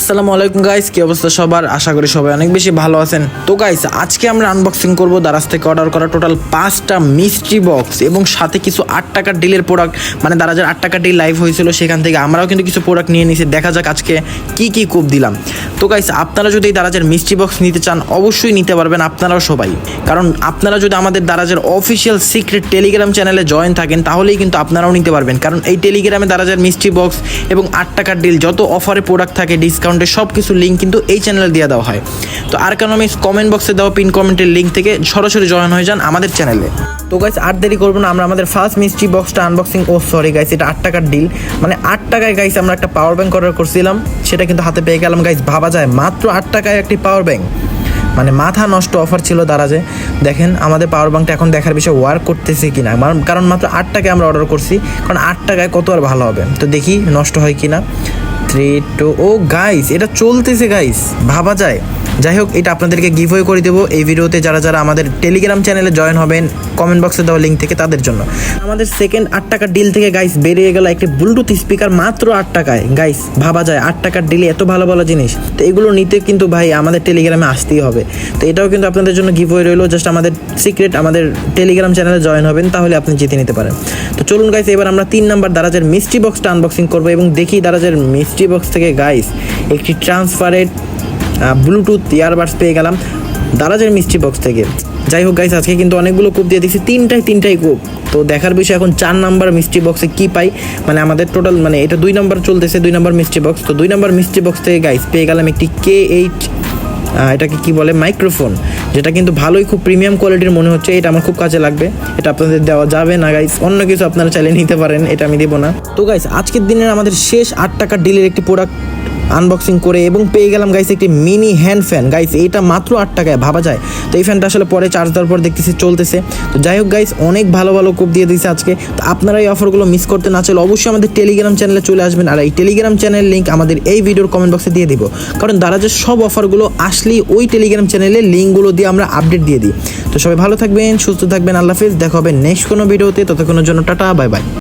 আসসালামু আলাইকুম গাইস কি অবস্থা সবার? আশা করি সবাই অনেক বেশি ভালো আছেন। তো গাইস আজকে আমরা আনবক্সিং করব দারাজ থেকে অর্ডার করা টোটাল পাঁচটা মিস্ট্রি বক্স এবং সাথে কিছু আট টাকার ডিলের প্রোডাক্ট মানে দারাজের আট টাকার ডিল লাইভ হয়েছিল, সেখান থেকে আমরাও কিন্তু কিছু প্রোডাক্ট নিয়ে নিয়েছি দেখা যাক আজকে কি কি কোপ দিলাম। তো গাইস আপনারা যদি এই দারাজের মিস্ট্রি বক্স নিতে চান, অবশ্যই নিতে পারবেন আপনারাও সবাই। কারণ আপনারা যদি আমাদের দারাজের অফিসিয়াল সিক্রেট টেলিগ্রাম চ্যানেলে জয়েন থাকেন, তাহলেই কিন্তু আপনারাও নিতে পারবেন। কারণ এই টেলিগ্রামে দারাজের মিস্ট্রি বক্স এবং আট টাকার ডিল যত অফারে প্রোডাক্ট থাকে ডিসকাউন্টে সব কিছু লিঙ্ক কিন্তু এই চ্যানেলে দিয়ে দেওয়া হয়। তো আর কারণমিক্স কমেন্ট বক্সে দেওয়া পিন কমেন্টের লিঙ্ক থেকে সরাসরি জয়েন হয়ে যান আমাদের চ্যানেলে তো গাইস আর দেরি করব না, আমরা আমাদের ফার্স্ট মিস্ট্রি বক্সটা আনবক্সিং ও সরি গাইস এটা আট টাকার ডিল মানে আট টাকায় গাইস আমরা একটা পাওয়ার ব্যাংক অর্ডার করছিলাম, সেটা কিন্তু হাতে পেয়ে গেলাম গাইস ভাবা যায়, মাত্র আট টাকায় একটি পাওয়ার ব্যাংক মানে মাথা নষ্ট অফার ছিল দারাজে দেখেন, আমাদের পাওয়ার ব্যাঙ্কটা এখন দেখার বিষয় ওয়ার্ক করতেছে কি না কারণ মাত্র আট টাকায় আমরা অর্ডার করছি, কারণ আট টাকায় কত আর ভালো হবে? তো দেখি নষ্ট হয় কি না থ্রি টু ও গাইস এটা চলতেছে গাইস ভাবা যায়। যাই হোক, এটা আপনাদেরকে গিভওয়ে করে দেবো এই ভিডিওতে। যারা যারা আমাদের টেলিগ্রাম চ্যানেলে জয়েন হবেন কমেন্ট বক্সে দেওয়া লিঙ্ক থেকে তাদের জন্য। আমাদের সেকেন্ড আট টাকার ডিল থেকে গাইস বেরিয়ে গেল একটি ব্লুটুথ স্পিকার মাত্র আট টাকায়। গাইস ভাবা যায়, আট টাকার ডিলে এত ভালো ভালো জিনিস। তো এগুলো নিতে কিন্তু ভাই আমাদের টেলিগ্রামে আসতেই হবে। তো এটাও কিন্তু আপনাদের জন্য গিভ গিভওয়ে রইল। জাস্ট আমাদের সিক্রেট আমাদের টেলিগ্রাম চ্যানেলে জয়েন হবেন, তাহলে আপনি জিতে নিতে পারেন। তো চলুন গাইস এবার আমরা তিন নাম্বার দারাজের মিস্ট্রি বক্সটা আনবক্সিং করব এবং দেখি দারাজের মিস্ট্রি বক্স থেকে গাইস একটি ট্রান্সফারেড ব্লুটুথ ইয়ারবাডস পেয়ে গেলাম দারাজের মিষ্টি বক্স থেকে। যাই হোক গাইস আজকে কিন্তু অনেকগুলো কূপ দিয়ে দিচ্ছি তিনটাই তিনটাই কূপ তো দেখার বিষয় এখন চার নাম্বার মিষ্টি বক্সে কি পাই? মানে আমাদের টোটাল মানে এটা দুই নাম্বার চলতেছে, দুই নাম্বার মিষ্টি বক্স তো দুই নাম্বার মিষ্টি বক্স থেকে গাইস পেয়ে গেলাম একটি কে এইট এটাকে কি বলে? মাইক্রোফোন যেটা কিন্তু ভালোই খুব প্রিমিয়াম কোয়ালিটির মনে হচ্ছে। এটা আমার খুব কাজে লাগবে। এটা আপনাদের দেওয়া যাবে না গাইস অন্য কিছু আপনারা চাইলে নিতে পারেন, এটা আমি দেবো না। তো গাইস আজকের দিনের আমাদের শেষ আট টাকার ডিলের একটি প্রোডাক্ট আনবক্সিং করে এবং পেয়ে গেলাম গাইস একটি মিনি হ্যান্ড ফ্যান গাইস এটা মাত্র আট টাকায়, ভাবা যায়। তো এই ফ্যানটা আসলে পরে চার্জ দেওয়ার পর দেখতেছি চলতেছে। তো যাই হোক গাইস অনেক ভালো ভালো কোপ দিয়ে দিয়েছে আজকে। তো আপনারা এই অফারগুলো মিস করতে না চাইলে অবশ্যই আমাদের টেলিগ্রাম চ্যানেলে চলে আসবেন। আর এই টেলিগ্রাম চ্যানেল লিঙ্ক আমাদের এই ভিডিওর কমেন্ট বক্সে দিয়ে দিব। কারণ দারাজের সব অফারগুলো আসলেই ওই টেলিগ্রাম চ্যানেলে লিঙ্কগুলো দিয়ে আমরা আপডেট দিয়ে দিই। তো সবাই ভালো থাকবেন, সুস্থ থাকবেন, আল্লাহ হাফিজ। দেখা হবে নেক্সট কোনো ভিডিওতে ততক্ষণের জন্য টাটা বাই বাই